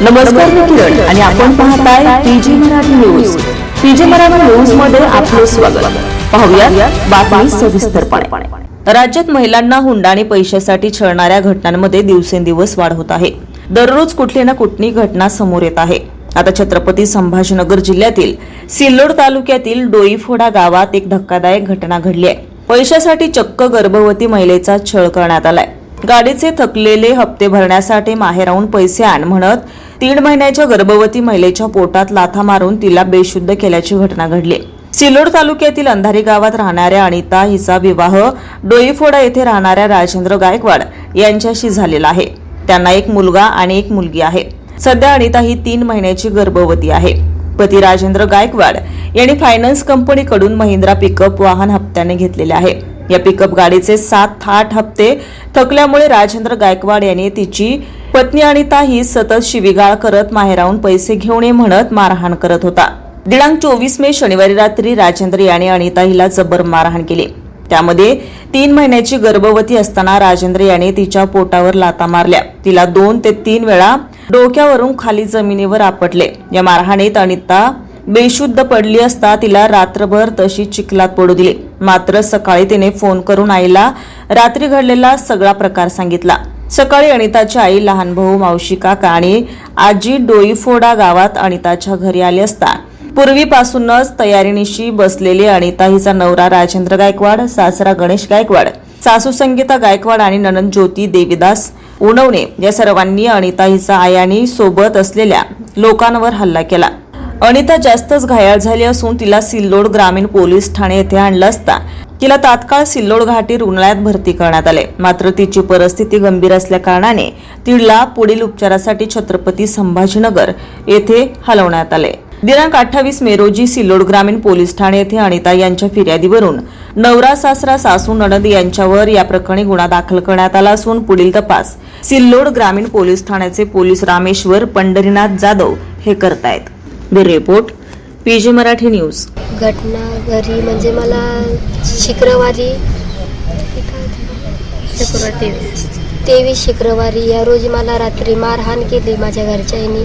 नमस्कार मी किरण आणि आपण पाहताय PG Marathi news. PG Marathi न्यूजमध्ये आपलं स्वागत. पाहूया बातमी सविस्तरपणे. राज्यात महिलांना हुंडा आणि पैशासाठी छळणाऱ्या घटनांमध्ये दिवसेंदिवस वाढ होत आहे. दररोज कुठली ना कुठली घटना समोर येत आहे. आता छत्रपती संभाजीनगर जिल्ह्यातील सिल्लोड तालुक्यातील डोईफोडा गावात एक धक्कादायक घटना घडली आहे. पैशासाठी चक्क गर्भवती महिलेचा छळ करण्यात आलाय. गाडीचे थकलेले हप्ते भरण्यासाठी माहेराहून पैसे आण म्हणत तीन महिन्याच्या गर्भवती महिलेच्या पोटात लाथा मारून तिला बेशुद्ध केल्याची घटना घडली. सिल्लोड तालुक्यातील अंधारी गावात राहणाऱ्या अनिता हिचा विवाह डोईफोडा येथे राहणाऱ्या राजेंद्र गायकवाड यांच्याशी झालेला आहे. त्यांना एक मुलगा आणि एक मुलगी आहे. सध्या अनिता ही तीन महिन्याची गर्भवती आहे. पती राजेंद्र गायकवाड यांनी फायनान्स कंपनीकडून महिंद्रा पिकअप वाहन हप्त्याने घेतलेले आहे. या पिकअप गाडीचे सात आठ हप्ते थकल्यामुळे राजेंद्र गायकवाड यांनी तिची पत्नी अनिता ही सतत शिवीगाळ करत माहेराहून पैसे घेऊन ये म्हणत मारहाण करत होता. दिनांक चोवीस मे शनिवारी रात्री राजेंद्र याने अनिता हिला जबर मारहाण केली. त्यामध्ये तीन महिन्याची गर्भवती असताना राजेंद्र याने तिच्या पोटावर लाता मारल्या. तिला दोन ते तीन वेळा डोक्यावरून खाली जमिनीवर आपटले. या मारहाणीत अनिता बेशुद्ध पडली असता तिला रात्रभर तशी चिखलात पडू दिली. मात्र सकाळी तिने फोन करून आईला रात्री घडलेला सगळा प्रकार सांगितला. सकाळी अनिताची आई लहान भाऊ मावशी काका आणि आजी डोईफोडा गावात अनिताच्या घरी आली असता. पूर्वीपासूनच तयारीनिशी बसलेली अनिता हिचा नवरा राजेंद्र गायकवाड सासरा गणेश गायकवाड सासू संगीता गायकवाड आणि ननंद ज्योती देवीदास उणवणे या सर्वांनी अनिता हिचा आयानी सोबत असलेल्या लोकांवर हल्ला केला. अनिता जास्तच घायाळ झाली असून तिला सिल्लोड ग्रामीण पोलीस ठाणे येथे आणलं असता. तिला तात्काळ सिल्लोड घाटी रुग्णालयात भरती करण्यात आले. मात्र तिची परिस्थिती गंभीर असल्याकारणाने तिला पुढील उपचारासाठी छत्रपती संभाजीनगर येथे हलवण्यात आले. दिनांक अठ्ठावीस मे रोजी सिल्लोड ग्रामीण पोलीस ठाणे येथे अनिता यांच्या फिर्यादीवरून नवरा सासरा सासू नणद यांच्यावर या प्रकरणी गुन्हा दाखल करण्यात आला असून पुढील तपास सिल्लोड ग्रामीण पोलीस ठाण्याचे पोलीस रामेश्वर पंढरीनाथ जाधव हे करतायत. Report PG Marathi news. घटना घरी म्हणजे मला शुक्रवारी तेवीस शुक्रवारी या रोजी मला रात्री मारहाण केली माझ्या घरच्यांनी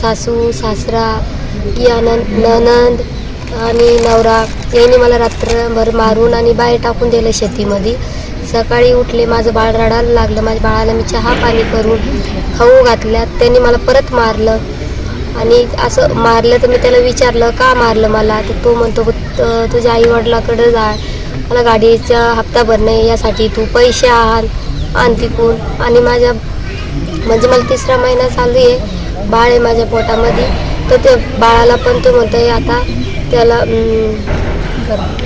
सासू सासरा या ननंद आणि नवरा यांनी मला रात्रभर मारून आणि बाहेर टाकून दिलं शेतीमध्ये. सकाळी उठले माझं बाळ रडायला लागलं. माझ्या बाळाला मी चहा पाणी करून खाऊ घातल्यात. त्यांनी मला परत मारलं. आणि असं मारलं तर मी त्याला विचारलं का मारलं मला? तर तो म्हणतो तुझ्या आई वडिलाकडे जा. मला गाडीचा हप्ता भरणं यासाठी तू पैसे आण आण तिकून. आणि माझ्या म्हणजे मला तिसरा महिना चालू आहे बाळ आहे माझ्या पोटामध्ये. तर ते बाळाला पण तो आहे आता त्याला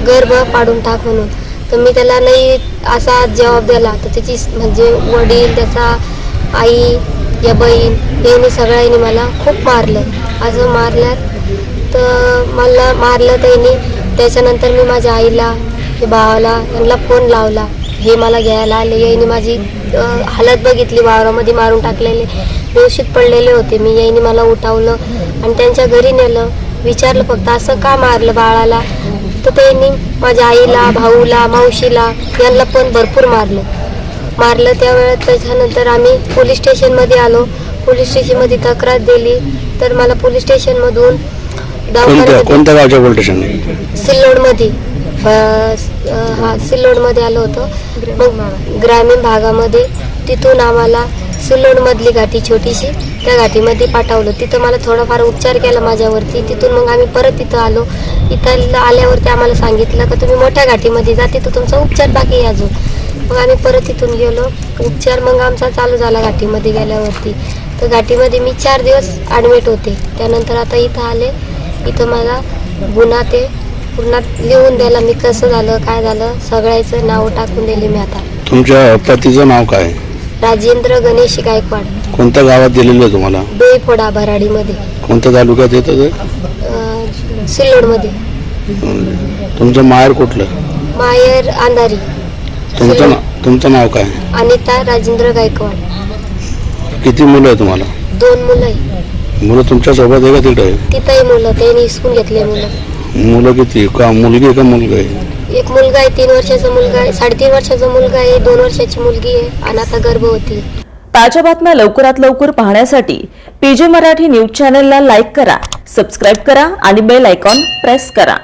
गर्भ पाडून टाक म्हणून. तर मी त्याला नाही असा जबाब दिला. तर त्याची म्हणजे वडील त्याचा आई या बहीण यांनी सगळ्यांनी मला खूप मारलं. असं मारल्यात तर मला मारलं त्यांनी. त्याच्यानंतर मी माझ्या आईला भावाला यांना फोन लावला. हे मला घ्यायला आले. यांनी माझी हालत बघितली. वावरामध्ये मारून टाकलेले व्यवस्थित पडलेले होते. मी यांनी मला उठावलं आणि त्यांच्या घरी नेलं. विचारलं फक्त असं का मारलं बाळाला? तर त्यांनी माझ्या आईला भाऊला मावशीला यांना पण भरपूर मारलं. मारलं त्यावेळेत त्याच्यानंतर आम्ही पोलीस स्टेशनमध्ये आलो. पोलीस स्टेशनमध्ये तक्रार दिली. तर मला पोलीस स्टेशनमधून कोणत्या दवाखान्यामध्ये कोणत्या गावच्या पोलीस स्टेशन सिल्लोडमध्ये. अं, हा सिल्लोडमध्ये आलो होतो. मग ग्रामीण भागामध्ये तिथून आम्हाला सिल्लोडमधली घाटी छोटीशी त्या घाटीमध्ये पाठवलं. तिथं मला थोडाफार उपचार केला माझ्यावरती. तिथून मग आम्ही परत इथं आलो. इथं आल्यावरती आम्हाला सांगितलं का तुम्ही मोठ्या घाटीमध्ये जा. तिथं तुमचा उपचार बाकी आहे अजून. मग आम्ही परत इथून गेलो. उपचार मग आमचा चालू झाला घाटीमध्ये गेल्यावरती. तर घाटीमध्ये मी चार दिवस ॲडमिट होते. त्यानंतर आता इथं आले. इथं मला गुन्हा ते पूर्ण लिहून द्यायला मी कसं झालं काय झालं सगळ्याचं नाव टाकून दिले मी आता. तुमच्या पतीचं नाव काय? राजेंद्र गणेश गायकवाड. कोणत्या गावात दिलेलं आहे तुम्हाला? डोईफोडा भराडीमध्ये. कोणत्या तालुक्यात येतं ते? अं, सिल्लोडमध्ये. तुमचं माहेर कुठलं? मायर अंधारी. तुमचं ना- तुमचं नाव काय? अनिता राजेंद्र गायकवाड. किती मुलं आहे तुम्हाला? दोन मुलं आहे मुलं तुमच्यासोबत आहे का तिकडे आहे? तिथंही मुलं त्यांनी हिसकून घेतले मुलं. मुलं किती? का मुलगी आहे का मुलगा आहे? एक मुलगा आहे तीन वर्षाचा मुलगा आहे साडेतीन वर्षाचा मुलगा आहे दोन वर्षाची मुलगी आहे आणि आता गर्भवती आहे. ताज्या बातम्या लवकरात लवकर पाहण्यासाठी पीजे मराठी न्यूज चॅनलला लाईक करा सबस्क्राईब करा आणि बेल आयकॉन प्रेस करा.